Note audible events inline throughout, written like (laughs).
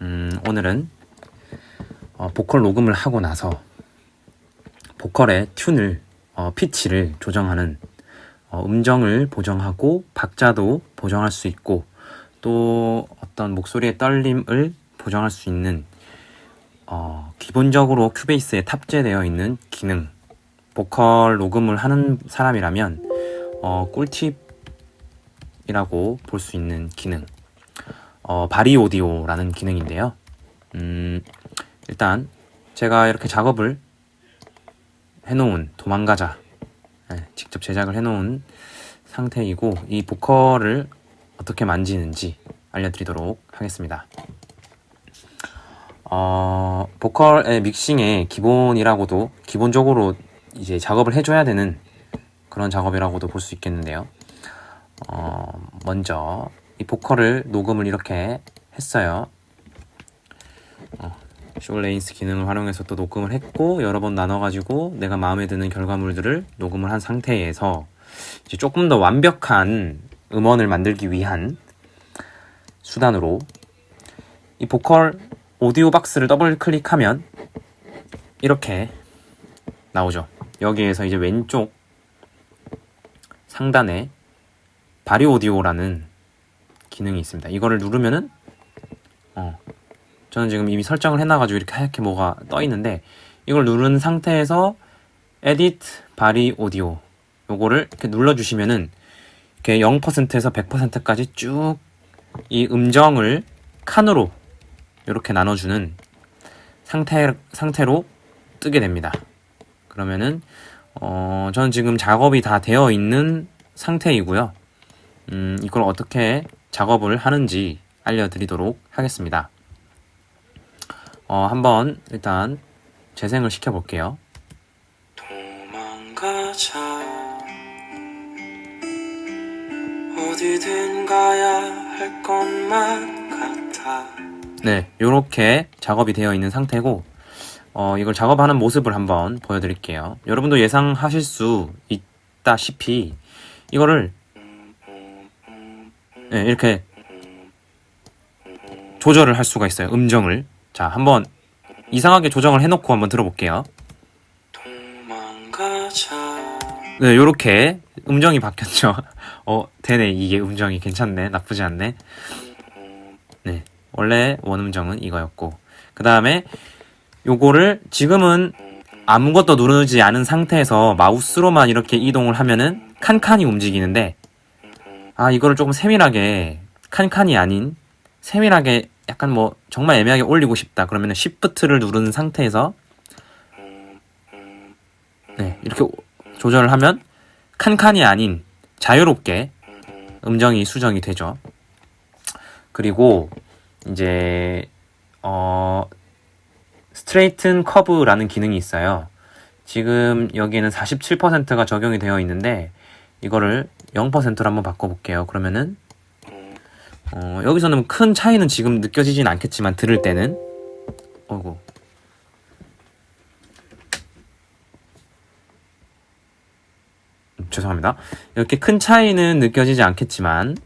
음, 오늘은 어, 보컬 녹음을 하고 나서 보컬의 튠을 어, 피치를 조정하는 어, 음정을 보정하고 박자도 보정할 수 있고 또 어떤 목소리의 떨림을 보정할 수 있는 어, 기본적으로 큐베이스에 탑재되어 있는 기능 보컬 녹음을 하는 사람이라면 어, 꿀팁이라고 볼 수 있는 기능 어, 바리 오디오라는 기능인데요. 음, 일단 제가 이렇게 작업을 해놓은 도망가자 네, 직접 제작을 해놓은 상태이고 이 보컬을 어떻게 만지는지 알려드리도록 하겠습니다. 어, 보컬의 믹싱의 기본이라고도 기본적으로 이제 작업을 해줘야 되는 그런 작업이라고도 볼 수 있겠는데요. 어, 먼저 이 보컬을 녹음을 이렇게 했어요. 어, 숄레인스 기능을 활용해서 또 녹음을 했고 여러 번 나눠가지고 내가 마음에 드는 결과물들을 녹음을 한 상태에서 이제 조금 더 완벽한 음원을 만들기 위한 수단으로 이 보컬 오디오 박스를 더블 클릭하면 이렇게 나오죠. 여기에서 이제 왼쪽 상단에 바리 오디오라는 기능이 있습니다. 이거를 누르면은 어 저는 지금 이미 설정을 해놔가지고 이렇게 하얗게 뭐가 떠 있는데 이걸 누른 상태에서 에디트 바리 오디오 요거를 이렇게 눌러주시면은 이렇게 0%에서 100%까지 쭉 이 음정을 칸으로 이렇게 나눠주는 상태 상태로 뜨게 됩니다. 그러면은 어 저는 지금 작업이 다 되어 있는 상태이고요. 음 이걸 어떻게 작업을 하는지 알려드리도록 하겠습니다. 어, 한번 일단 재생을 시켜 볼게요. 도망가자 어디든 가야 할 것만 같아 네, 이렇게 작업이 되어 있는 상태고, 어, 이걸 작업하는 모습을 한번 보여드릴게요. 여러분도 예상하실 수 있다시피, 이거를, 네, 이렇게 조절을 할 수가 있어요. 음정을. 자, 한번 이상하게 조정을 해놓고 한번 들어볼게요. 네, 요렇게 음정이 바뀌었죠. (laughs) 어, 되네. 이게 음정이 괜찮네. 나쁘지 않네. 네. 원래 원음정은 이거였고. 그 다음에 요거를 지금은 아무것도 누르지 않은 상태에서 마우스로만 이렇게 이동을 하면은 칸칸이 움직이는데 아, 이거를 조금 세밀하게 칸칸이 아닌 세밀하게 약간 뭐 정말 애매하게 올리고 싶다. 그러면은 Shift를 누른 상태에서 네, 이렇게 조절을 하면 칸칸이 아닌 자유롭게 음정이 수정이 되죠. 그리고 이제 어 스트레이튼 커브라는 기능이 있어요. 지금 여기에는 47%가 적용이 되어 있는데 이거를 0%로 한번 바꿔볼게요. 그러면은 어, 여기서는 큰 차이는 지금 느껴지진 않겠지만 들을 때는 어이구 음, 죄송합니다. 이렇게 큰 차이는 느껴지지 않겠지만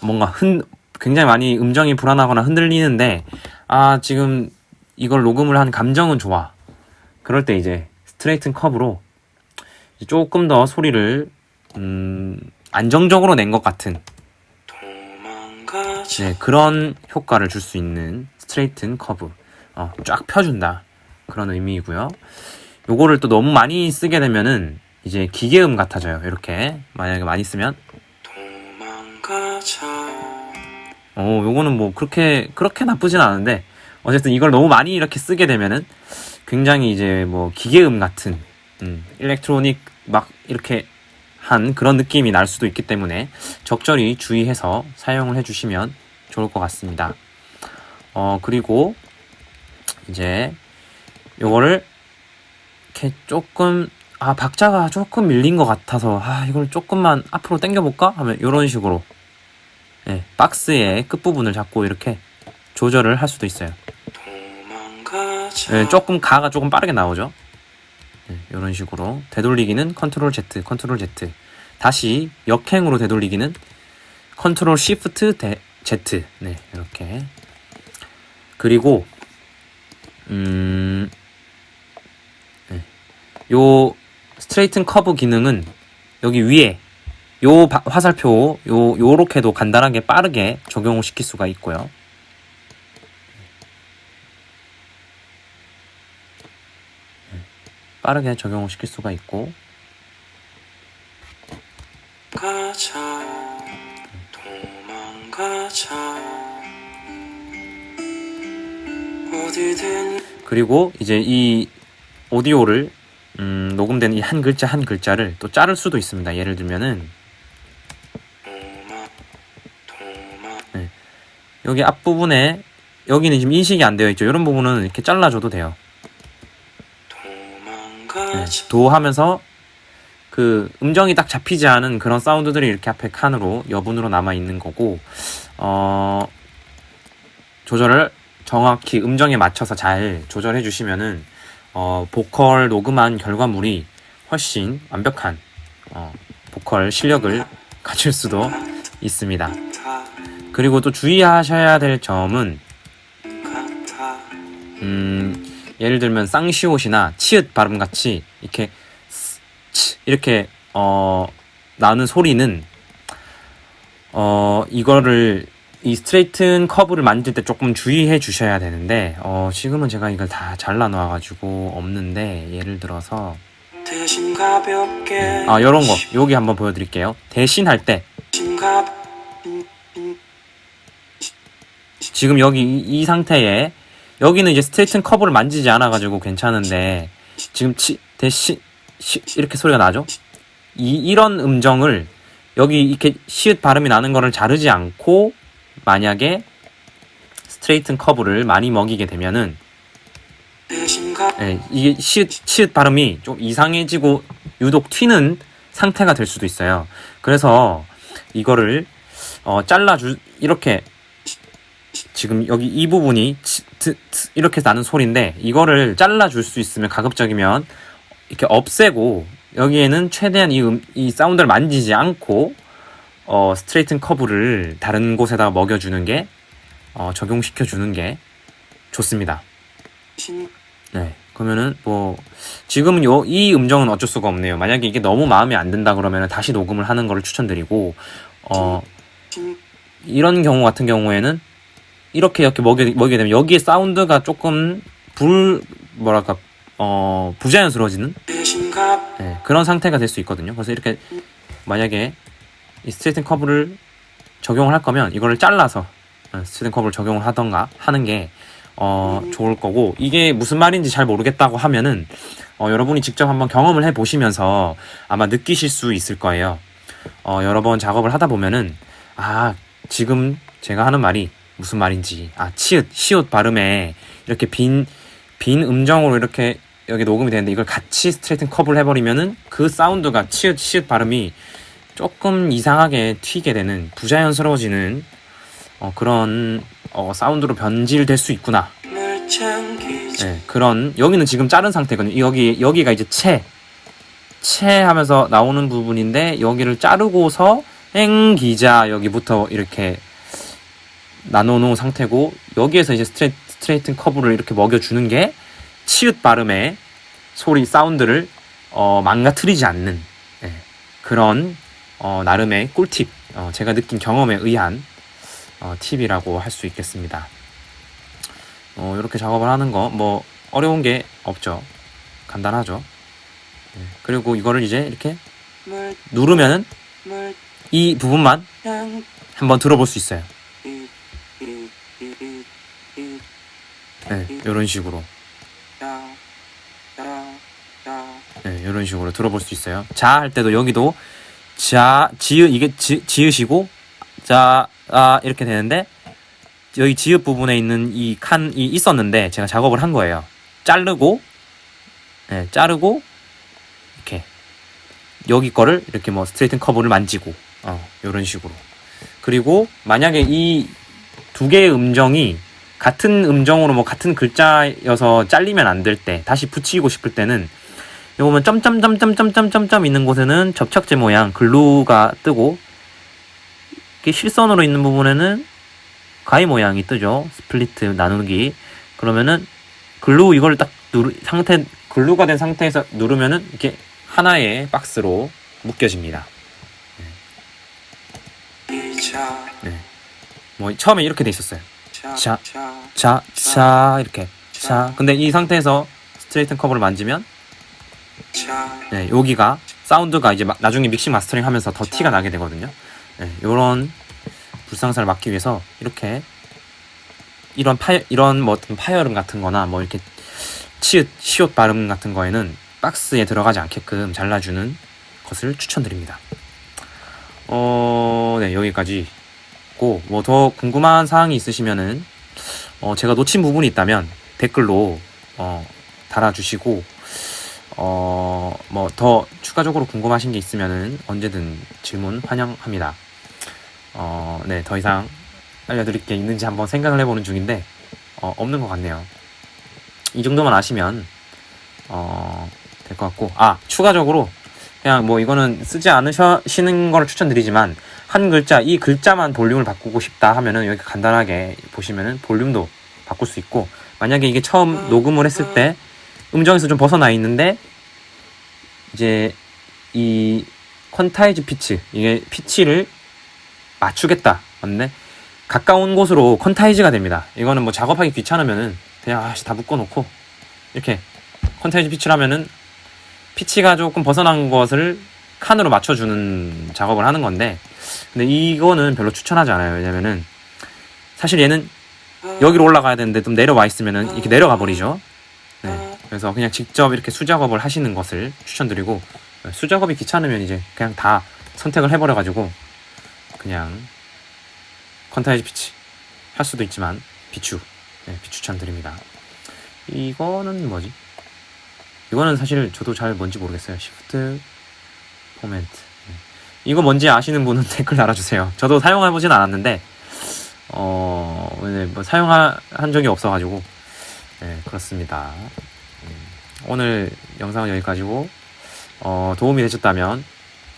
뭔가 흔 굉장히 많이 음정이 불안하거나 흔들리는데 아 지금 이걸 녹음을 한 감정은 좋아. 그럴 때 이제 스트레이튼 컵으로 조금 더 소리를 음, 안정적으로 낸 것 같은 네, 그런 효과를 줄 수 있는 스트레이튼 커브 어, 쫙 펴준다 그런 의미이고요. 요거를 또 너무 많이 쓰게 되면은 이제 기계음 같아져요. 이렇게 만약에 많이 쓰면 어, 요거는 뭐 그렇게 그렇게 나쁘진 않은데 어쨌든 이걸 너무 많이 이렇게 쓰게 되면은 굉장히 이제 뭐 기계음 같은 음, 일렉트로닉 막 이렇게 한 그런 느낌이 날 수도 있기 때문에 적절히 주의해서 사용을 해주시면 좋을 것 같습니다. 어 그리고 이제 요거를 이렇게 조금 아 박자가 조금 밀린 것 같아서 아 이걸 조금만 앞으로 당겨볼까 하면 이런 식으로 네, 박스의 끝부분을 잡고 이렇게 조절을 할 수도 있어요. 네, 조금 가가 조금 빠르게 나오죠. 네, 이런 식으로 되돌리기는 컨트롤 Z, 컨트롤 Z. 다시 역행으로 되돌리기는 컨트롤 시프트 Z 네 이렇게 그리고 음, 네. 요 스트레이튼 커브 기능은 여기 위에 요 바- 화살표 요 요렇게도 간단하게 빠르게 적용을 시킬 수가 있고요. 빠르게 적용을 시킬 수가 있고 가자 도망가자 어디든 그리고 이제 이 오디오를 음, 녹음된 이 한 글자 한 글자를 또 자를 수도 있습니다. 예를 들면은 도망 여기 앞부분에 여기는 지금 인식이 안 되어 있죠. 이런 부분은 이렇게 잘라줘도 돼요. 네, 도망가자 도 하면서 그 음정이 딱 잡히지 않은 그런 사운드들이 이렇게 앞에 칸으로 여분으로 남아 있는 거고 어 조절을 정확히 음정에 맞춰서 잘 조절해 주시면은 어 보컬 녹음한 결과물이 훨씬 완벽한 어 보컬 실력을 갖출 수도 있습니다. 그리고 또 주의하셔야 될 점은 음, 예를 들면 쌍시옷이나 치읓 발음 같이 이렇게 이렇게 어 나는 소리는 어 이거를 이 스트레이튼 커브를 만질 때 조금 주의해 주셔야 되는데 어 지금은 제가 이걸 다 잘라 놓아 가지고 없는데 예를 들어서 아 요런 거. 여기 한번 보여 드릴게요. 대신 할 때. 지금 여기 이, 이 상태에 여기는 이제 스트레이튼 커브를 만지지 않아 가지고 괜찮은데 지금 치 대시 시, 이렇게 소리가 나죠? 이 이런 음정을 여기 이렇게 시읒 발음이 나는 거를 자르지 않고 만약에 스트레이튼 커브를 많이 먹이게 되면은 예, 이게 시읒, 시읒 발음이 좀 이상해지고 유독 튀는 상태가 될 수도 있어요. 그래서 이거를 어, 잘라주 이렇게 지금 여기 이 부분이 치, 트, 트, 이렇게 나는 소리인데 이거를 잘라줄 수 있으면 가급적이면 이렇게 없애고 여기에는 최대한 이, 음, 이 사운드를 만지지 않고 어, 스트레이튼 커브를 다른 곳에다가 먹여주는 게 어, 적용시켜주는 게 좋습니다. 네. 그러면은 뭐 지금은 요 이 음정은 어쩔 수가 없네요. 만약에 이게 너무 마음에 안 든다 그러면은 다시 녹음을 하는 거를 추천드리고 어 이런 경우 같은 경우에는 이렇게 이렇게 먹이 먹이게 되면 여기에 사운드가 조금 불 뭐랄까 어 부자연스러워지는 네, 그런 상태가 될 수 있거든요. 그래서 이렇게 만약에 이 스트레이튼 커브를 적용을 할 거면 이거를 잘라서 어, 스트레이튼 커브를 적용을 하던가 하는 게 어, 좋을 거고 이게 무슨 말인지 잘 모르겠다고 하면은 어, 여러분이 직접 한번 경험을 해 보시면서 아마 느끼실 수 있을 거예요. 어, 여러 번 작업을 하다 보면은 아 지금 제가 하는 말이 무슨 말인지 아 치읓 시옷 발음에 이렇게 빈 빈 음정으로 이렇게 여기 녹음이 되는데 이걸 같이 스트레이튼 커브를 해버리면은 그 사운드가 치읓 시읒 발음이 조금 이상하게 튀게 되는 부자연스러워지는 어, 그런 어, 사운드로 변질될 수 있구나. 네, 그런 여기는 지금 자른 상태거든요. 여기 여기가 이제 채, 채 하면서 나오는 부분인데 여기를 자르고서 행기자 여기부터 이렇게 나눠놓은 상태고 여기에서 이제 스트레, 스트레이튼 커브를 이렇게 먹여주는 게 치읓 발음의 소리 사운드를 어, 망가뜨리지 않는 예, 그런 어, 나름의 꿀팁 어, 제가 느낀 경험에 의한 어, 팁이라고 할 수 있겠습니다. 어, 이렇게 작업을 하는 거 뭐 어려운 게 없죠. 간단하죠. 예, 그리고 이거를 이제 이렇게 누르면은 물이 부분만 향 한번 들어볼 수 있어요. 이, 이, 이, 이, 이, 네, 이런 식으로. 네, 이런 식으로 들어볼 수 있어요. 자 할 때도 여기도 자 지읒 이게 지, 지읒이고 자 아, 이렇게 되는데 여기 지읒 부분에 있는 이 칸이 있었는데 제가 작업을 한 거예요. 자르고 네, 자르고 이렇게 여기 거를 이렇게 뭐 스트레이튼 커브를 만지고 어, 이런 식으로. 그리고 만약에 이 두 개의 음정이 같은 음정으로 뭐 같은 글자여서 잘리면 안 될 때 다시 붙이고 싶을 때는 여기 보면 점점점점점점점점 있는 곳에는 접착제 모양 글루가 뜨고 이게 실선으로 있는 부분에는 가위 모양이 뜨죠. 스플리트 나누기. 그러면은 글루 이걸 딱 누르 상태 글루가 된 상태에서 누르면은 이렇게 하나의 박스로 묶여집니다. 이자 뭐 처음에 이렇게 돼 있었어요. 자. 자, 자, 자 이렇게. 자. 근데 이 상태에서 스트레이튼 커버를 만지면 자, 네, 여기가 사운드가 이제 마- 나중에 믹싱 마스터링 하면서 더 티가 나게 되거든요. 네, 이런 불상사를 막기 위해서 이렇게 이런 파 이런 뭐 어떤 파열음 같은 거나 뭐 이렇게 치읓 시옷 발음 같은 거에는 박스에 들어가지 않게끔 잘라주는 것을 추천드립니다. 어, 네, 여기까지 고, 뭐 더 궁금한 사항이 있으시면은, 어, 제가 놓친 부분이 있다면 댓글로, 어, 달아주시고, 어, 뭐 더 추가적으로 궁금하신 게 있으면은 언제든 질문 환영합니다. 어, 네, 더 이상 알려드릴 게 있는지 한번 생각을 해보는 중인데, 어, 없는 것 같네요. 이 정도만 아시면, 어, 될 것 같고, 아, 추가적으로, 그냥 뭐 이거는 쓰지 않으시는 걸 추천드리지만, 한 글자, 이 글자만 볼륨을 바꾸고 싶다 하면은 여기 간단하게 보시면은 볼륨도 바꿀 수 있고, 만약에 이게 처음 녹음을 했을 때, 음정에서 좀 벗어나 있는데 이제 이 퀀타이즈 피치 이게 피치를 맞추겠다 맞네 가까운 곳으로 퀀타이즈가 됩니다. 이거는 뭐 작업하기 귀찮으면은 그냥 아씨 다 묶어놓고 이렇게 퀀타이즈 피치를 하면은 피치가 조금 벗어난 것을 칸으로 맞춰주는 작업을 하는 건데 근데 이거는 별로 추천하지 않아요 왜냐면은 사실 얘는 여기로 올라가야 되는데 좀 내려와 있으면은 이렇게 내려가 버리죠 네. 그래서 그냥 직접 이렇게 수작업을 하시는 것을 추천드리고 어, 수작업이 귀찮으면 이제 그냥 다 선택을 해버려 가지고 그냥 컨타이즈 피치 할 수도 있지만 비추 네, 비추천드립니다. 이거는 뭐지? 이거는 사실 저도 잘 뭔지 모르겠어요. 시프트 포멘트 네. 이거 뭔지 아시는 분은 (laughs) 댓글 달아주세요. 저도 사용해보진 않았는데 어, 네, 뭐 사용한 적이 없어가지고 네, 그렇습니다. 음, 오늘 영상은 여기까지고, 어, 도움이 되셨다면,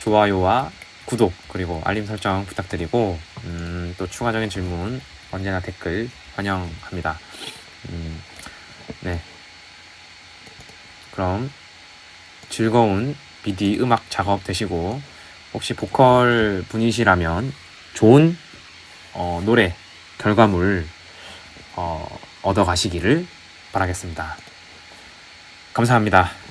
좋아요와 구독, 그리고 알림 설정 부탁드리고, 음, 또 추가적인 질문, 언제나 댓글 환영합니다. 음, 네. 그럼, 즐거운 BD 음악 작업 되시고, 혹시 보컬 분이시라면, 좋은, 어, 노래, 결과물, 어, 얻어 가시기를 바라겠습니다. 감사합니다.